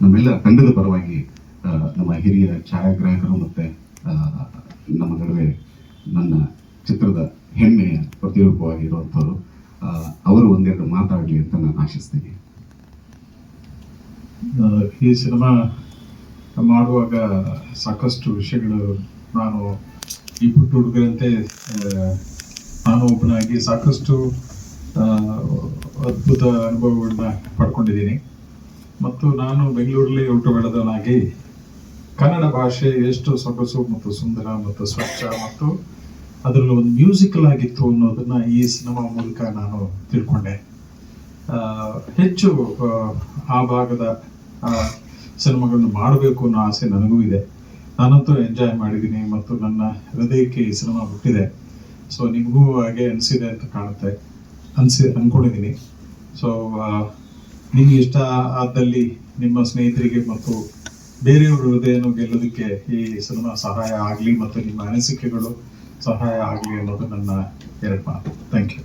ನಮ್ಮೆಲ್ಲ ತಂಡದ ಪರವಾಗಿ ನಮ್ಮ ಹಿರಿಯ ಛಾಯಾಗ್ರಾಹಕರು ಮತ್ತೆ ನಮ್ಮ ನಡುವೆ ನನ್ನ ಚಿತ್ರದ ಹೆಮ್ಮೆಯ ಪ್ರತಿರೂಪವಾಗಿರುವಂಥವ್ರು ಆ, ಅವರು ಒಂದೆರಡು ಮಾತಾಡಲಿ ಅಂತ ನಾನು ಆಶಿಸ್ತೀನಿ. ಈ ಸಿನಿಮಾ ಮಾಡುವಾಗ ಸಾಕಷ್ಟು ವಿಷಯಗಳು ನಾನು ಈ ಪುಟ್ಟ ಹುಡುಗರಂತೆ ನಾನು ಒಬ್ಬನಾಗಿ ಸಾಕಷ್ಟು ಅದ್ಭುತ ಅನುಭವಗಳನ್ನ ಪಡ್ಕೊಂಡಿದ್ದೀನಿ. ಮತ್ತು ನಾನು ಬೆಂಗಳೂರಲ್ಲಿ ಹುಟ್ಟು ಬೆಳೆದವನಾಗಿ ಕನ್ನಡ ಭಾಷೆ ಎಷ್ಟು ಸೊಗಸು ಮತ್ತು ಸುಂದರ ಮತ್ತು ಸ್ವಚ್ಛ ಮತ್ತು ಅದರಲ್ಲಿ ಒಂದು ಮ್ಯೂಸಿಕಲ್ ಆಗಿತ್ತು ಅನ್ನೋದನ್ನ ಈ ಸಿನಿಮಾ ಮೂಲಕ ನಾನು ತಿಳ್ಕೊಂಡೆ. ಹೆಚ್ಚು ಆ, ಭಾಗದ ಸಿನಿಮಾಗಳನ್ನು ಮಾಡಬೇಕು ಅನ್ನೋ ಆಸೆ ನನಗೂ ಇದೆ. ನಾನಂತೂ ಎಂಜಾಯ್ ಮಾಡಿದ್ದೀನಿ ಮತ್ತು ನನ್ನ ಹೃದಯಕ್ಕೆ ಈ ಸಿನಿಮಾ ಹುಟ್ಟಿದೆ. ಸೊ ನಿಮಗೂ ಹಾಗೆ ಅನಿಸಿದೆ ಅಂತ ಕಾಣುತ್ತೆ. ಅನಿಸಿ ಅಂದ್ಕೊಂಡಿದ್ದೀನಿ ಸೊ ನಿಮ್ಗೆ ಇಷ್ಟ ಆದಲ್ಲಿ ನಿಮ್ಮ ಸ್ನೇಹಿತರಿಗೆ ಮತ್ತು ಬೇರೆಯವ್ರ ಹೃದಯನೂ ಗೆಲ್ಲೋದಕ್ಕೆ ಈ ಸಿನಿಮಾ ಸಹಾಯ ಆಗಲಿ ಮತ್ತು ನಿಮ್ಮ ಅನಿಸಿಕೆಗಳು ಸಹಾಯ ಆಗಲಿ ಅನ್ನೋದು ನನ್ನ ಎರಡು ಮಾತು. Thank you